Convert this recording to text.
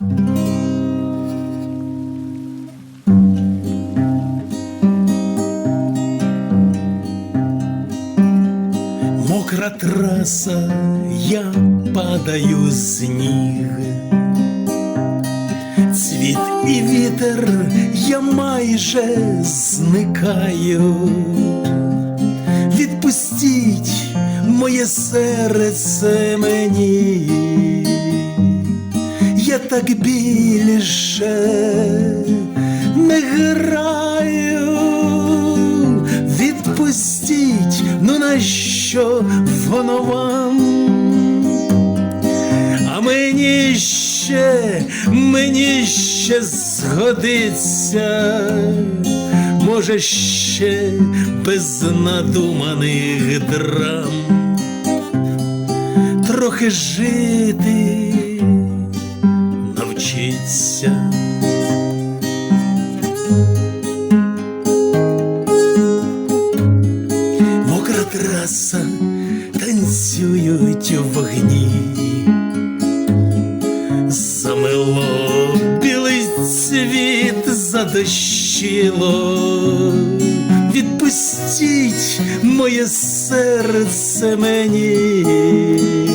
Мокра траса, я падаю з ніг. Цвіт і вітер, я майже зникаю. Відпустіть моє серце мені, так більше не граю. Відпустіть, ну на що воно вам? А мені ще, мені ще згодиться, може, ще без надуманих драм, трохи жити навчиться. Мокра траса, танцюють у вогні. Замело білий цвіт задощило. Відпустіть моє серце мені.